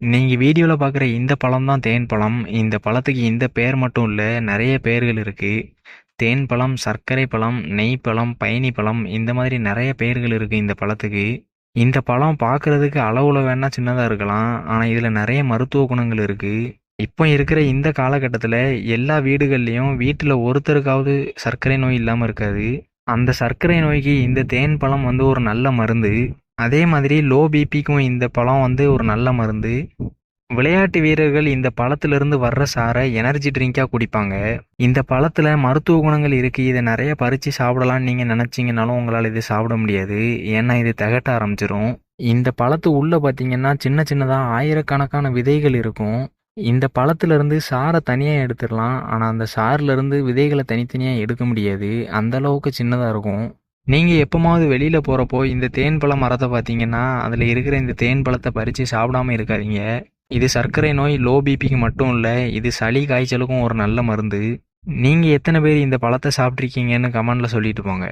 நீங்கள் வீடியோவில் பார்க்குற இந்த பழம் தான் தேன் பழம். இந்த பழத்துக்கு இந்த பேர் மட்டும் இல்லை நிறைய பெயர்கள் இருக்குது தேன் பழம், சர்க்கரை பழம், நெய் பழம், பயணி பழம் இந்த மாதிரி நிறைய பெயர்கள் இருக்குது இந்த பழத்துக்கு. இந்த பழம் பார்க்கறதுக்கு அளவில் வேணால் சின்னதாக இருக்கலாம். ஆனால் இதில் நிறைய மருத்துவ குணங்கள் இருக்குது இப்போ இருக்கிற இந்த காலகட்டத்தில் எல்லா வீடுகள்லேயும் வீட்டில் ஒருத்தருக்காவது சர்க்கரை நோய் இல்லாமல் இருக்காது. அந்த சர்க்கரை நோய்க்கு இந்த தேன் பழம் வந்து ஒரு நல்ல மருந்து. அதே மாதிரி லோ பிபிக்கும் இந்த பழம் வந்து ஒரு நல்ல மருந்து. விளையாட்டு வீரர்கள் இந்த பழத்திலிருந்து வர்ற சாறை எனர்ஜி ட்ரிங்காக குடிப்பாங்க. இந்த பழத்தில் மருத்துவ குணங்கள் இருக்குது இதை நிறைய பறித்து சாப்பிடலாம்னு நீங்கள் நினச்சிங்கனாலும் உங்களால் இதை சாப்பிட முடியாது. ஏன்னா இது திகட்ட ஆரம்பிச்சிரும். இந்த பழத்து உள்ளே பார்த்தீங்கன்னா சின்ன சின்னதாக ஆயிரக்கணக்கான விதைகள் இருக்கும். இந்த பழத்துலேருந்து சாரை சாறை எடுத்துடலாம். ஆனால் அந்த சாறுல விதைகளை தனித்தனியாக எடுக்க முடியாது. அந்தளவுக்கு சின்னதாக இருக்கும். நீங்கள் எப்போமாவது வெளியில் போகிறப்போ இந்த தேன் பழ மரத்தை பார்த்தீங்கன்னா அதில் இருக்கிற இந்த தேன் பழத்தை பறித்து சாப்பிடாம இருக்காதீங்க. இது சர்க்கரை நோய், லோ பிபிக்கு மட்டும் இல்லை இது சளி காய்ச்சலுக்கும் ஒரு நல்ல மருந்து. நீங்கள் எத்தனை பேர் இந்த பழத்தை சாப்பிட்ருக்கீங்கன்னு கமெண்டில் சொல்லிட்டு போங்க.